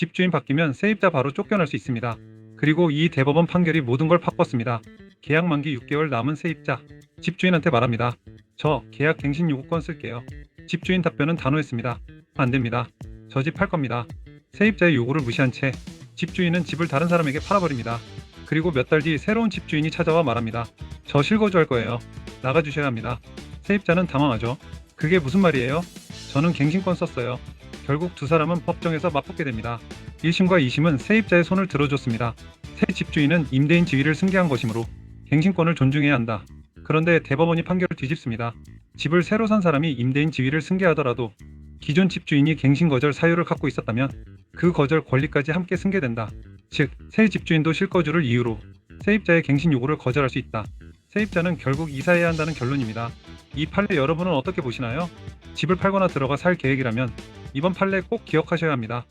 집주인 바뀌면 세입자 바로 쫓겨날 수 있습니다. 그리고 이 대법원 판결이 모든 걸 바꿨습니다. 계약 만기 6개월 남은 세입자. 집주인한테 말합니다. 저 계약 갱신 요구권 쓸게요. 집주인 답변은 단호했습니다. 안 됩니다. 저 집 팔 겁니다. 세입자의 요구를 무시한 채 집주인은 집을 다른 사람에게 팔아버립니다. 그리고 몇 달 뒤 새로운 집주인이 찾아와 말합니다. 저 실거주할 거예요. 나가주셔야 합니다. 세입자는 당황하죠. 그게 무슨 말이에요? 저는 갱신권 썼어요. 결국 두 사람은 법정에서 맞붙게 됩니다. 1심과 2심은 세입자의 손을 들어줬습니다. 새 집주인은 임대인 지위를 승계한 것이므로 갱신권을 존중해야 한다. 그런데 대법원이 판결을 뒤집습니다. 집을 새로 산 사람이 임대인 지위를 승계하더라도 기존 집주인이 갱신 거절 사유를 갖고 있었다면 그 거절 권리까지 함께 승계된다. 즉, 새 집주인도 실거주를 이유로 세입자의 갱신 요구를 거절할 수 있다. 세입자는 결국 이사해야 한다는 결론입니다. 이 판례 여러분은 어떻게 보시나요? 집을 팔거나 들어가 살 계획이라면 이번 판례 꼭 기억하셔야 합니다.